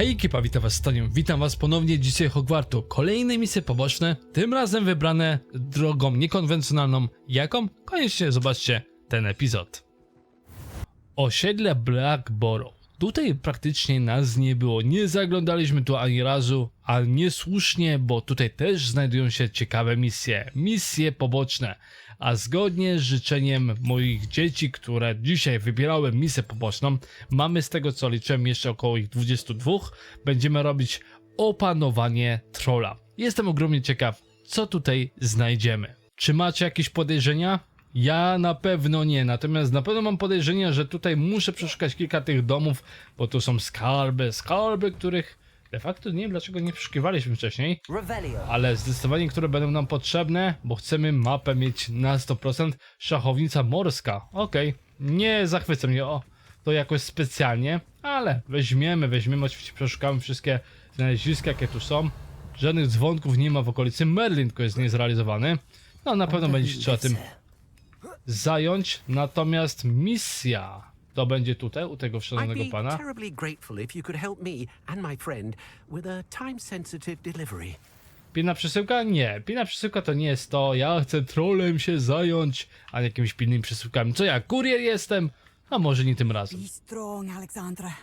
Hej ekipa, witam was Stonią. Witam was ponownie dzisiaj w Hogwartu. Kolejne misje poboczne, tym razem wybrane drogą niekonwencjonalną. Jaką? Koniecznie zobaczcie ten epizod. Osiedle Blackboro. Tutaj praktycznie nas nie było. Nie zaglądaliśmy tu ani razu, a niesłusznie, bo tutaj też znajdują się ciekawe misje. Misje poboczne. A zgodnie z życzeniem moich dzieci, które dzisiaj wybierały misję poboczną, mamy z tego co liczyłem jeszcze około ich 22, będziemy robić opanowanie trolla. Jestem ogromnie ciekaw, co tutaj znajdziemy. Czy macie jakieś podejrzenia? Ja na pewno nie, natomiast na pewno mam podejrzenia, że tutaj muszę przeszukać kilka tych domów, bo tu są skarby, skarby, których de facto nie wiem dlaczego nie przeszukiwaliśmy wcześniej, ale zdecydowanie, które będą nam potrzebne, bo chcemy mapę mieć na 100%. Szachownica morska, okej, nie zachwyca mnie o to jakoś specjalnie, ale weźmiemy, weźmiemy, oczywiście przeszukamy wszystkie znaleziska, jakie tu są. Żadnych dzwonków nie ma w okolicy, Merlin tylko jest niezrealizowany. No na pewno będzie się trzeba tym zająć, natomiast misja to będzie tutaj, u tego I'd szanownego be pana. terribly grateful if you could help me and my friend with a time-sensitive delivery. Pilna przesyłka? Nie. Pilna przesyłka to nie jest to. Ja chcę trolem się zająć, a nie jakimiś pilnymi przesyłkami. Co ja, kurier jestem? A może nie tym razem. Be strong, Alexandra.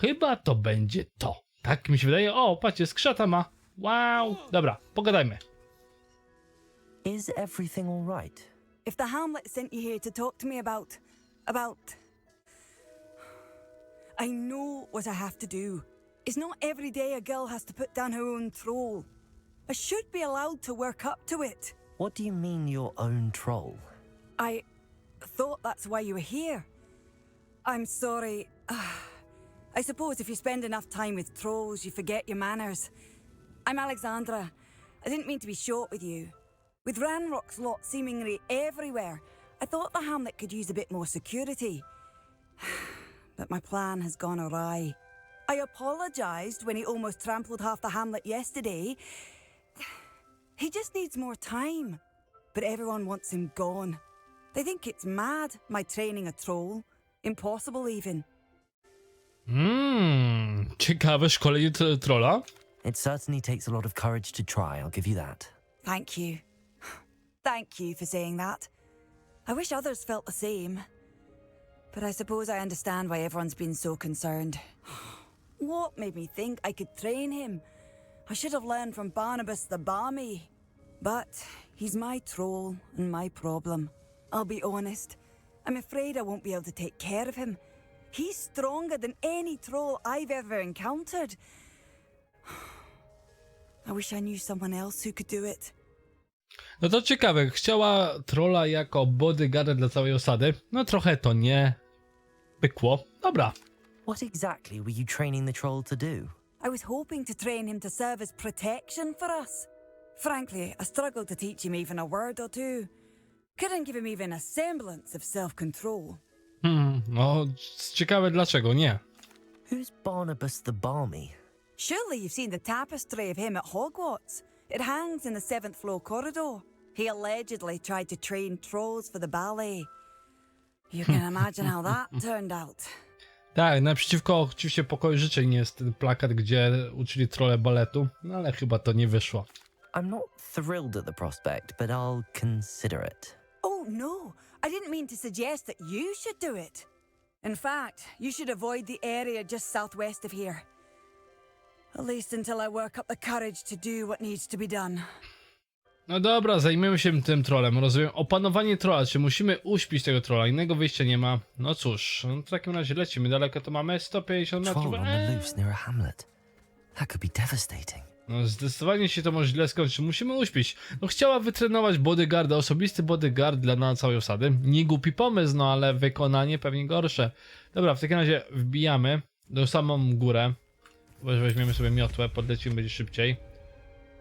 Chyba to będzie to. Tak mi się wydaje. O, patrzcie, skrzata ma. Wow. Dobra, pogadajmy. Is everything all right? If the Hamlet sent you here to talk to me about. About. I know what I have to do. It's not every day a girl has to put down her own troll. I should be allowed to work up to it. What do you mean your own troll? I thought that's why you were here. I'm sorry. I suppose if you spend enough time with trolls, you forget your manners. I'm Alexandra. I didn't mean to be short with you. With Ranrock's lot seemingly everywhere, I thought the hamlet could use a bit more security. but my plan has gone awry. I apologised when he almost trampled half the hamlet yesterday. He just needs more time. But everyone wants him gone. They think it's mad, my training a troll. Impossible, even. Mmm, ciekawe szkolenie tro- trolla. It certainly takes a lot of courage to try, I'll give you that. Thank you. Thank you for saying that. I wish others felt the same. But I suppose I understand why everyone's been so concerned. What made me think I could train him? I should have learned from Barnabas the Barmy. But he's my troll and my problem. I'll be honest. I'm afraid I won't be able to take care of him. He's stronger than any troll I've ever encountered. I wish I knew someone else who could do it. No to ciekawe, chciała trolla jako bodyguarda dla całej osady. No trochę to nie pykło. Dobra. What exactly were you training the troll to do? I was hoping to train him to serve as protection for us. Frankly, I struggled to teach him even a word or two. Couldn't give him even a semblance of self control. Hmm, no ciekawe dlaczego nie. Who's Barnabas the Balmy? Surely you've seen the tapestry of him at Hogwarts. It hangs in the seventh floor corridor. He allegedly tried to train trolls for the ballet. You can hmm. imagine how that turned out. Tak, naprzeciwko oczywiście pokoju życzeń jest ten plakat, gdzie uczyli trole baletu, no ale chyba to nie wyszło. I'm not thrilled at the prospect, but I'll consider it. Oh, no. I didn't mean to suggest that you should do it. In fact, you should avoid the area just southwest of here. At least until I work up the courage to do what needs to be done. No dobra, zajmiemy się tym trolem. Rozumiem, opanowanie trolla, czy musimy uśpić tego trolla, innego wyjścia nie ma. No cóż, no w takim razie lecimy, daleko to mamy 150 metrów. Troll on the Eee. loose near a hamlet. That could be devastating. No zdecydowanie się to może źle skończyć, musimy uśpić. No chciała wytrenować bodyguarda, osobisty bodyguard dla na całej osady. Nie głupi pomysł, no ale wykonanie pewnie gorsze. Dobra, w takim razie wbijamy do samą górę. Weź- Weźmiemy sobie miotłę, podlecimy będzie szybciej.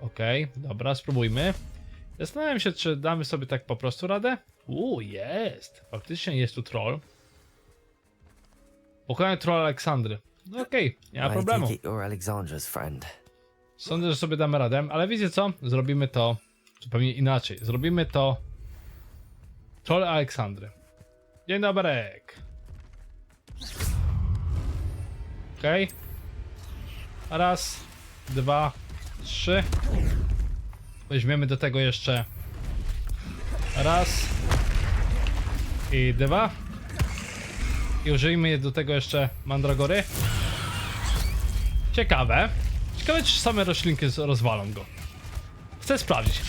Okej, dobra, spróbujmy. Zastanawiam się, czy damy sobie tak po prostu radę. Uuu, jest! Faktycznie jest tu troll. Pokonanie troll Aleksandry. No okej, nie ma problemu. Sądzę, że sobie damy radę, ale wiecie co? Zrobimy to zupełnie inaczej. Zrobimy to Troll Aleksandry. Dzień dobry. Okej. Raz, dwa, trzy. Weźmiemy do tego jeszcze raz i dwa. I użyjmy do tego jeszcze mandragory. Ciekawe. Ciekawe, czy same roślinki rozwalą go. Chcę sprawdzić.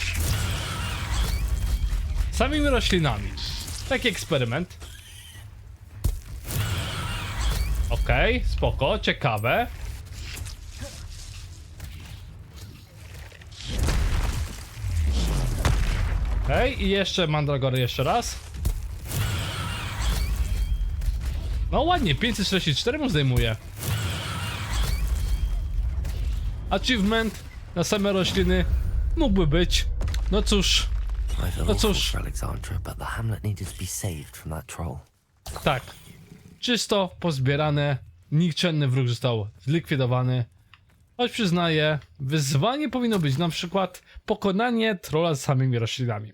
Samymi roślinami. Taki eksperyment. Okej, spoko, ciekawe. Okej, i jeszcze mandragory jeszcze raz. No ładnie, 544 mu zdejmuje. Achievement na same rośliny mógłby być. No cóż, I feel No awful cóż. for Alexandra, but the hamlet needed to be saved from that troll. tak. Czysto pozbierane, nikczemny wróg został zlikwidowany. Choć przyznaję, wyzwanie powinno być na przykład pokonanie trolla z samymi roślinami.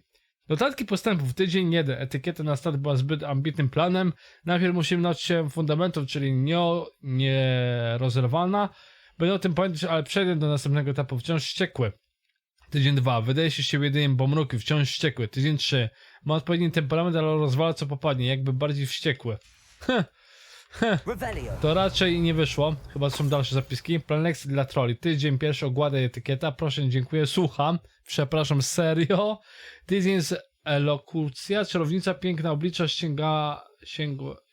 Notatki postępów tydzień 1. Etykieta na start była zbyt ambitnym planem. Najpierw musimy nauczyć się fundamentów, czyli nie, nierozerwalna. Będę o tym pamiętać, ale przejdę do następnego etapu. Wciąż wściekły. Tydzień 2. Wydaje się z siebie jedynie bomruki, wciąż wściekły. Tydzień 3. Ma odpowiedni temperament, ale rozwala co popadnie, jakby bardziej wściekły. To raczej nie wyszło. Chyba są dalsze zapiski. Plan lekcji dla troli. Tydzień pierwszy ogłada etykieta. Proszę, dziękuję. Słucham. Przepraszam, serio. Tydzień jest elokucja. Czarownica piękna oblicza sięga,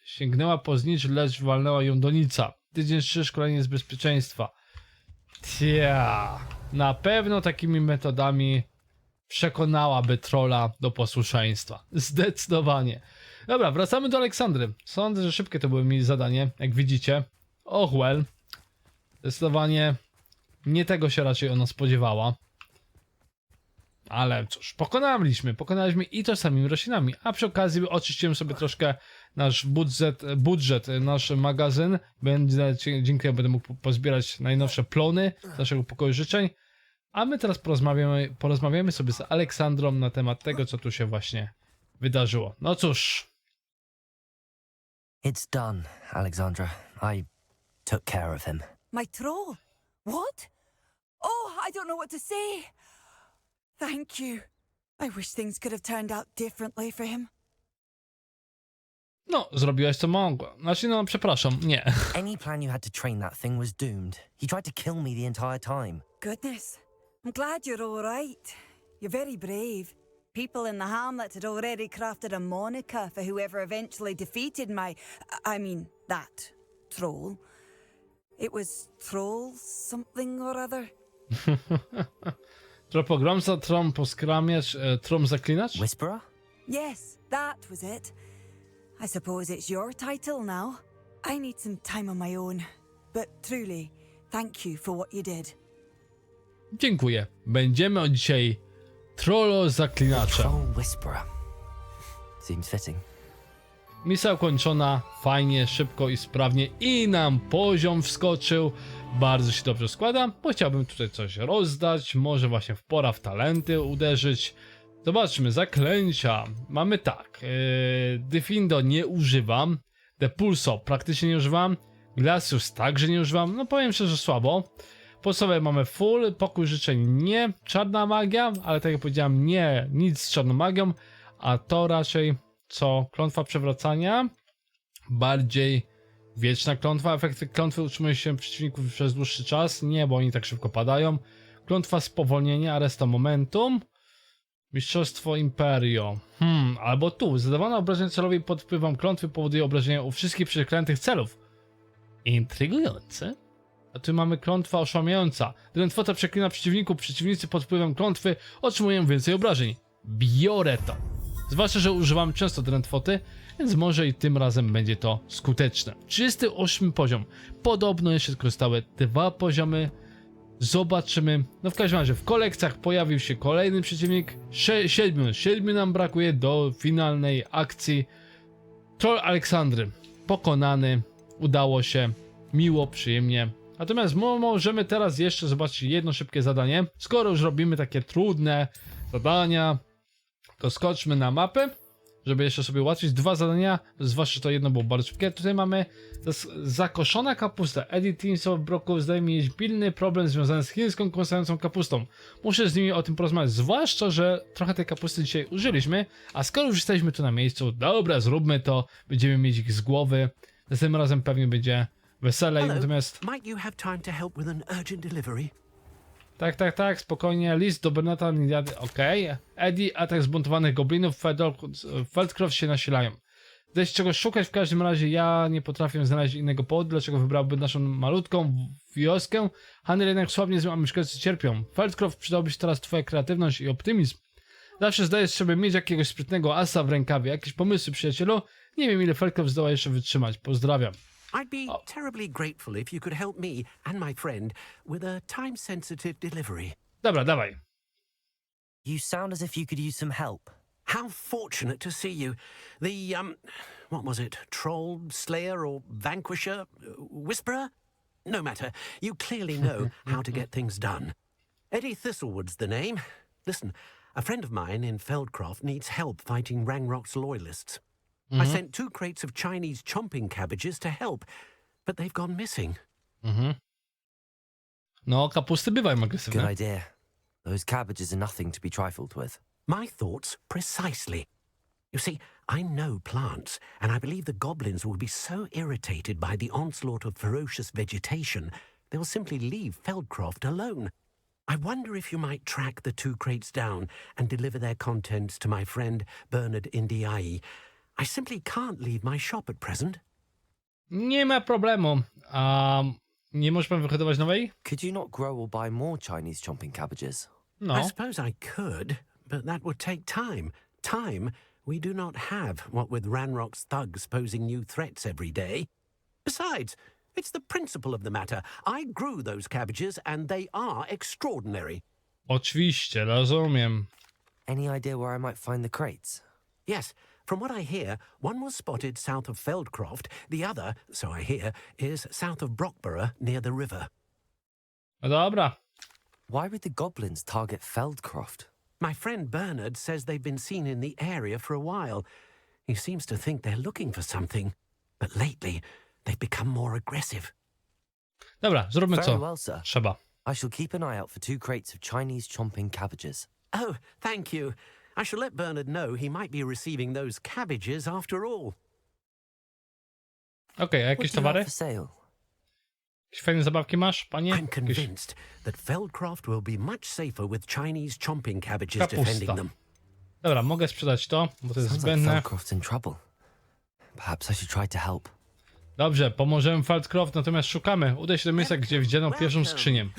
sięgnęła po znicz, lecz walnęła ją donica. Tydzień trzy szkolenie z bezpieczeństwa. Tia. Na pewno takimi metodami przekonałaby trola do posłuszeństwa. Zdecydowanie. Dobra, wracamy do Aleksandry. Sądzę, że szybkie to było mi zadanie, jak widzicie. Och well. Zdecydowanie nie tego się raczej ona spodziewała. Ale cóż, pokonaliśmy, pokonaliśmy i to samymi roślinami. A przy okazji oczyściłem sobie troszkę nasz budżet, budżet nasz magazyn. Będzie, dzięki temu będę mógł po- pozbierać najnowsze plony z naszego pokoju życzeń. A my teraz porozmawiamy, porozmawiamy sobie z Aleksandrą na temat tego, co tu się właśnie wydarzyło. No cóż, It's done, Alexandra. I took care of him. My troll? What? Oh, I don't know what to say. Thank you. I wish things could have turned out differently for him. no, zrobiłaś co mogła. Znaczy, no, przepraszam, nie. Any plan you had to train that thing was doomed. He tried to kill me the entire time. Goodness. I'm glad you're all right. You're very brave. People in the hamlet had already crafted a moniker for whoever eventually defeated my. I mean, that troll. It was troll something or other. Tropogromca, trom poskramiacz, e, trom zaklinacz? Whisperer? Yes, that was it. I suppose it's your title now. I need some time on my own. But truly, thank you for what you did. Dziękuję. Będziemy od dzisiaj trollo fitting. Misja ukończona, fajnie, szybko i sprawnie i nam poziom wskoczył. Bardzo się dobrze składa, bo chciałbym tutaj coś rozdać, może właśnie w pora w talenty uderzyć. Zobaczmy, zaklęcia. Mamy tak, yy, Defindo nie używam, Depulso praktycznie nie używam, Glacius także nie używam, no powiem szczerze słabo. Podstawowe mamy full, pokój życzeń nie, czarna magia, ale tak jak powiedziałem, nie, nic z czarną magią, a to raczej co? Klątwa przewracania, bardziej wieczna klątwa, efekty klątwy utrzymują się przeciwników przez dłuższy czas, nie, bo oni tak szybko padają, klątwa spowolnienia, aresta momentum, mistrzostwo imperio, hmm, albo tu, zadawane obrażenia celowi pod wpływem klątwy powoduje obrażenia u wszystkich przeklętych celów. Intrygujące. A tu mamy klątwa oszałamiająca. Drętwota przeklina przeciwników, przeciwnicy pod wpływem klątwy otrzymują więcej obrażeń. Biorę to. Zwłaszcza, że używam często drętwoty, więc może i tym razem będzie to skuteczne. 38 poziom. Podobno jeszcze tylko zostały dwa poziomy. Zobaczymy. No w każdym razie w kolekcjach pojawił się kolejny przeciwnik. Sze- siedmiu. Siedmiu nam brakuje do finalnej akcji. Troll Aleksandry. Pokonany. Udało się. Miło, przyjemnie. Natomiast mo- możemy teraz jeszcze zobaczyć jedno szybkie zadanie. Skoro już robimy takie trudne zadania, to skoczmy na mapę żeby jeszcze sobie ułatwić. Dwa zadania, zwłaszcza to jedno było bardzo szybkie. Tutaj mamy zakoszona kapusta. Eddie Tinso Broku zdaje mi mieć pilny problem związany z chińską kąsającą kapustą. Muszę z nimi o tym porozmawiać, zwłaszcza, że trochę tej kapusty dzisiaj użyliśmy, a skoro już jesteśmy tu na miejscu, dobra, zróbmy to, będziemy mieć ich z głowy. Następnym razem pewnie będzie weselej, Hello. natomiast... Might you have time to help with an urgent delivery? Tak, tak, tak, spokojnie. List do Bernata okej. Eddie, atak zbuntowanych goblinów, Feldcroft się nasilają. Się czegoś szukać, w każdym razie ja nie potrafię znaleźć innego powodu, dlaczego wybrałby naszą malutką wioskę. Handel jednak słabnie z nią, a mieszkańcy cierpią. Feldcroft przydałby się teraz twoja kreatywność i optymizm. Zawsze zdajesz sobie mieć jakiegoś sprytnego asa w rękawie. Jakieś pomysły, przyjacielu? Nie wiem, ile Feldcroft zdoła jeszcze wytrzymać. Pozdrawiam. I'd be terribly grateful if you could help me and my friend with a time sensitive delivery. Dobra, dawaj. You sound as if you could use some help. How fortunate to see you. The, um, what was it? Troll, Slayer, or Vanquisher? Whisperer? No matter. You clearly know how to get things done. Eddie Thistlewood's the name. Listen, a friend of mine in Feldcroft needs help fighting Rangrock's loyalists. I sent two crates of Chinese chomping cabbages to help, but they've gone missing. No, kapusty bywają Good idea. Those cabbages are nothing to be trifled with. My thoughts precisely. You see, I know plants, and I believe the goblins will be so irritated by the onslaught of ferocious vegetation, they'll simply leave Feldcroft alone. I wonder if you might track the two crates down and deliver their contents to my friend Bernard Indiai. I simply can't leave my shop at present. Nie ma problemu. A nie możesz pan wyhodować nowej? Could you not grow or buy more Chinese chomping cabbages? I No. suppose I could, but that would take time. Time we do not have, what with Ranrock's thugs posing new threats every day. Besides, it's the principle of the matter. I grew those cabbages, and they are extraordinary. Oczywiście, rozumiem. Any idea where I might find the crates? Yes, from what I hear, one was spotted south of Feldcroft, the other, so I hear, is south of Brockborough near the river. No dobra. Why would the goblins target Feldcroft? My friend Bernard says they've been seen in the area for a while. He seems to think they're looking for something, but lately they've become more aggressive. Dobra, zróbmy Very co well, sir. trzeba. I shall keep an eye out for two crates of Chinese chomping cabbages. Oh, thank you. I shall let Bernard know he might be receiving those cabbages after all. Okej, a What jakieś towary? for sale? Jakieś fajne zabawki masz, panie? I'm Jakieś... convinced that Feldcroft will be much safer with Chinese chomping cabbages Kapusta. defending them. Dobra, mogę sprzedać to, bo to jest zbędne. Feldcroft's in trouble. Perhaps I should try to help. Dobrze, pomożemy Feldcroft, natomiast szukamy. Udaj się do miejsca, gdzie widziano pierwszą skrzynię.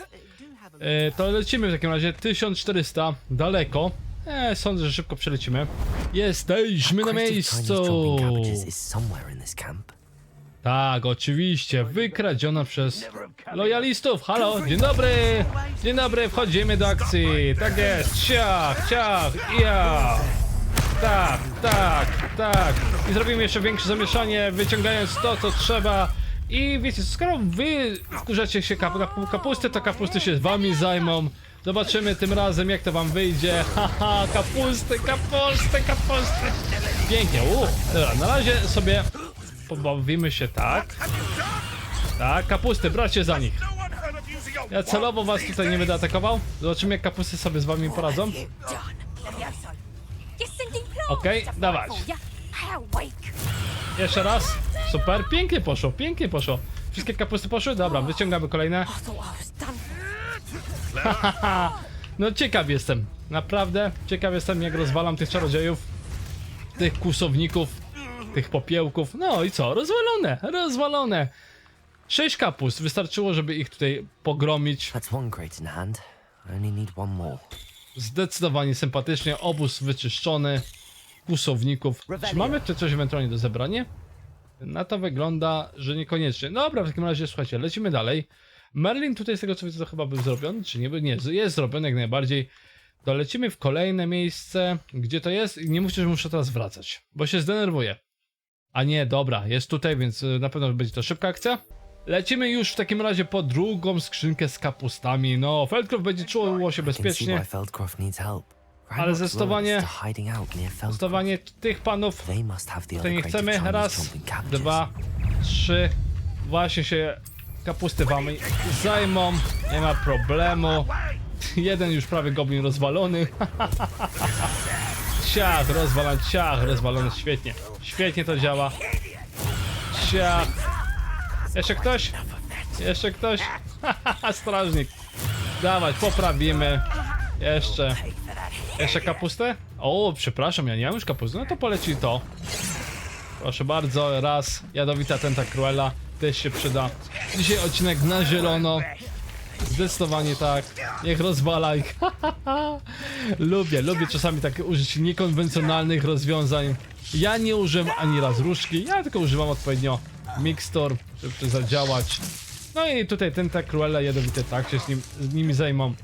E, to lecimy w takim razie 1400, daleko. E, sądzę, że szybko przelecimy. Jesteśmy na miejscu! Tak, oczywiście, wykradziona przez lojalistów. Halo, dzień dobry! Dzień dobry, wchodzimy do akcji. Tak jest, ciach, ciach, ja! Tak, tak, tak. I zrobimy jeszcze większe zamieszanie, wyciągając to, co trzeba. I wiecie, skoro wy wkurzacie się kap na kapustę, to kapusty się wami zajmą. Zobaczymy tym razem, jak to wam wyjdzie. Haha, kapusty, kapusty, kapusty. Pięknie, u. Dobra, na razie sobie pobawimy się tak. Tak, kapusty, bracie za nich. Ja celowo was tutaj nie będę atakował. Zobaczymy, jak kapusty sobie z wami poradzą. Okej, dawać. dawać. Jeszcze raz. Super, pięknie poszło, pięknie poszło. Wszystkie kapusty poszły? Dobra, wyciągamy kolejne. No ciekaw jestem, naprawdę ciekaw jestem jak rozwalam tych czarodziejów, tych kłusowników, tych popiełków. No i co, rozwalone, rozwalone. Sześć kapust, wystarczyło, żeby ich tutaj pogromić. Zdecydowanie sympatycznie, obóz wyczyszczony, kłusowników. Czy mamy tu coś ewentualnie do zebrania? Na to wygląda, że niekoniecznie. Dobra, w takim razie słuchajcie, lecimy dalej. Merlin tutaj z tego co widzę to chyba był zrobiony, czy nie? Nie, jest zrobiony jak najbardziej. To lecimy w kolejne miejsce, gdzie to jest i nie mówcie, że muszę teraz wracać, bo się zdenerwuję. A nie, dobra, jest tutaj, więc y, na pewno będzie to szybka akcja. Lecimy już w takim razie po drugą skrzynkę z kapustami. No, Feldcroft będzie czuło się bezpiecznie. Ale zdecydowanie, zdecydowanie tych panów tutaj nie chcemy. Raz, dwa, trzy. Właśnie się kapusty wamy zajmą. Nie ma problemu. Jeden już prawie goblin rozwalony. Ciach, rozwalony, ciach, rozwalony. Świetnie. Świetnie to działa. Ciach. Jeszcze ktoś? Jeszcze ktoś? Strażnik. Dawać, poprawimy. Jeszcze. Jeszcze kapustę? O, przepraszam, ja nie mam już kapusty. No to poleci to. Proszę bardzo, raz. Jadowita tentakruela też się przyda. Dzisiaj odcinek na zielono. Zdecydowanie tak. Niech rozwala ich. lubię, lubię czasami takie użyć niekonwencjonalnych rozwiązań. Ja nie używam ani raz różdżki, ja tylko używam odpowiednio mikstur, żeby zadziałać. No i tutaj tentakruele jadowite tak się z, nim, z nimi zajmą.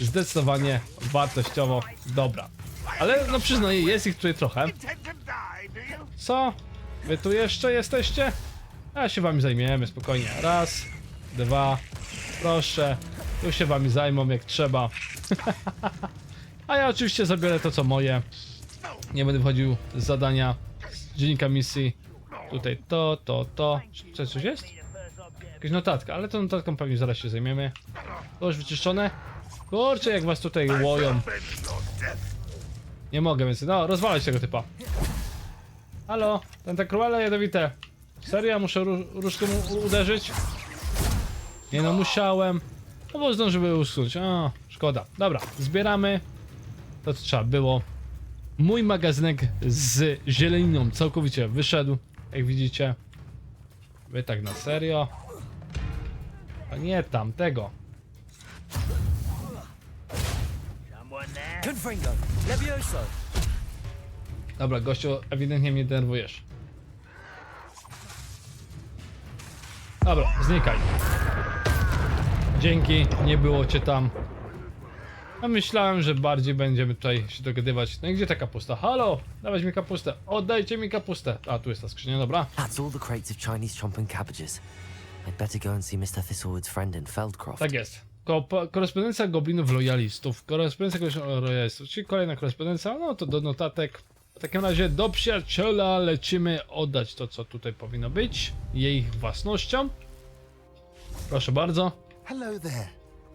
Zdecydowanie wartościowo dobra. Ale no przyznaję, jest ich tutaj trochę. Co? Wy tu jeszcze jesteście? A się wami zajmiemy spokojnie. Raz, dwa, proszę. Tu się wami zajmą jak trzeba. A ja oczywiście zabiorę to co moje. Nie będę wchodził z zadania dziennika misji. Tutaj to, to, to. Czy coś jest? Jakaś notatka, ale tą notatką pewnie zaraz się zajmiemy. To już wyczyszczone? Kurczę, jak was tutaj łoją. Nie mogę, więc no, rozwalać tego typa. Halo, ten tak kruale jadowite. Serio, ja muszę ró różką uderzyć? Nie no, musiałem. No bo zdążyły usunąć. A, szkoda. Dobra, zbieramy. To co trzeba było. Mój magazynek z zieleniną całkowicie wyszedł. Jak widzicie. Wy tak na serio. A nie tamtego. Dobra, gościu, ewidentnie mnie denerwujesz. Dobra, znikaj. Dzięki, nie było cię tam. A myślałem, że bardziej będziemy tutaj się dogadywać. No i gdzie ta kapusta? Halo, dawać mi kapustę. Oddajcie mi kapustę. A, tu jest ta skrzynia, dobra. That's all the crates of Chinese cabbages. I'd better go and see Mr. Thistlewood's friend in Feldcroft. Tak jest. Ko korespondencja goblinów lojalistów. Korespondencja goblinów lojalistów, czyli kolejna korespondencja. No to do notatek. W takim razie do przyjaciela lecimy oddać to, co tutaj powinno być. Jej własnością. Proszę bardzo. Hello there.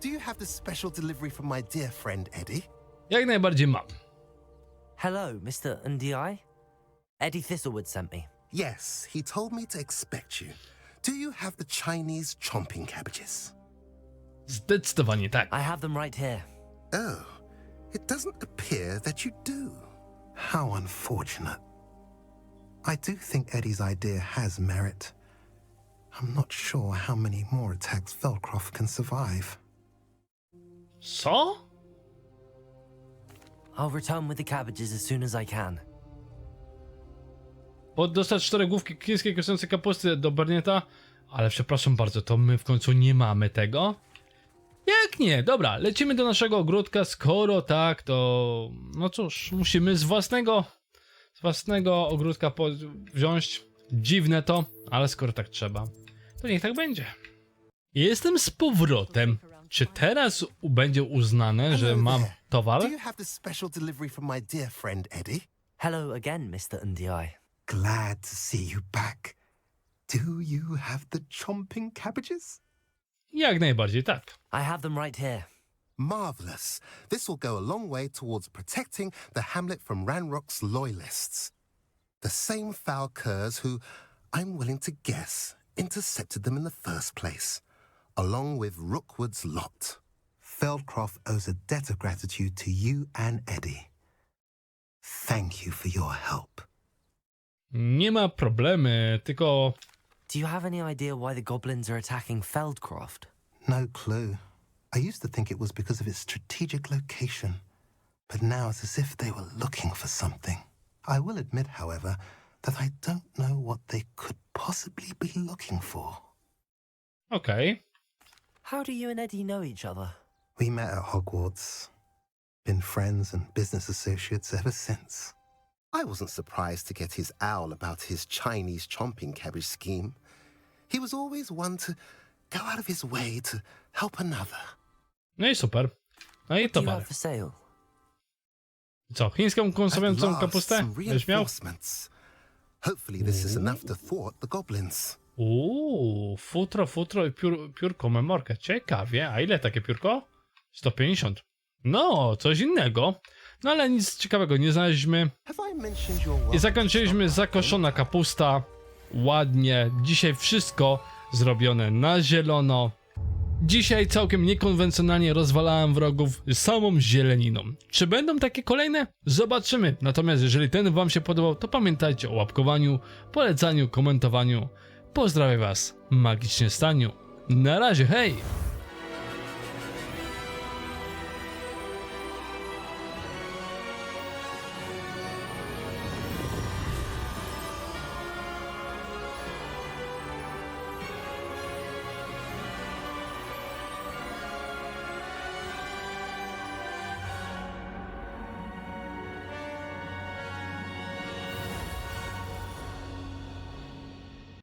Do you have the special delivery from my dear friend Eddie? Jak najbardziej mam. Hello, Mr. Ndi? Eddie Thistlewood sent me. Yes, he told me to expect you. Do you have the Chinese chomping cabbages? Zdecydowanie tak. I have them right here. Oh, it doesn't appear that you do. How unfortunate. I do think Eddie's idea has merit. I'm not sure how many more attacks Velcroft can survive. Co? I'll return with the cabbages as soon as I can. Dostać cztery główki chińskiej kosztującej kapusty do Bernieta. Ale przepraszam bardzo, to my w końcu nie mamy tego? Jak nie? Dobra, lecimy do naszego ogródka. Skoro tak, to. No cóż, musimy z własnego. Z własnego ogródka po- wziąć. Dziwne to, ale skoro tak trzeba, to niech tak będzie. Jestem z powrotem. Czy teraz u- będzie uznane, że mam towar? Do you have the special delivery from my dear friend Eddie? Hello again, Mr. Ndi. Glad to see you back. Do you have the chomping cabbages? Jak najbardziej tak. I have them right here. Marvelous. This will go a long way towards protecting the hamlet from Ranrock's loyalists. The same foul curs who, I'm willing to guess, intercepted them in the first place, along with Rookwood's lot. Feldcroft owes a debt of gratitude to you and Eddie. Thank you for your help. Nie ma problemy, tylko Do you have any idea why the goblins are attacking Feldcroft? No clue. I used to think it was because of its strategic location, but now it's as if they were looking for something. I will admit, however, that I don't know what they could possibly be looking for. Okay. How do you and Eddie know each other? We met at Hogwarts, been friends and business associates ever since. I wasn't surprised to get his owl about his Chinese chomping cabbage scheme. He was always one to go out of his way to help another. No i super. No i towar. have for sale? Co, chińską last, kapustę? some Będziesz miał? reinforcements. Hopefully this is enough to thwart the goblins. Uuu, futro, futro i piór, piórko, memorka. Ciekawie. A ile takie piórko? 150. No, coś innego. No ale nic ciekawego nie znaleźliśmy. I zakończyliśmy zakoszona kapusta. Ładnie. Dzisiaj wszystko zrobione na zielono. Dzisiaj całkiem niekonwencjonalnie rozwalałem wrogów samą zieleniną. Czy będą takie kolejne? Zobaczymy. Natomiast jeżeli ten wam się podobał, to pamiętajcie o łapkowaniu, polecaniu, komentowaniu. Pozdrawiam was magicznie staniu. Na razie, hej!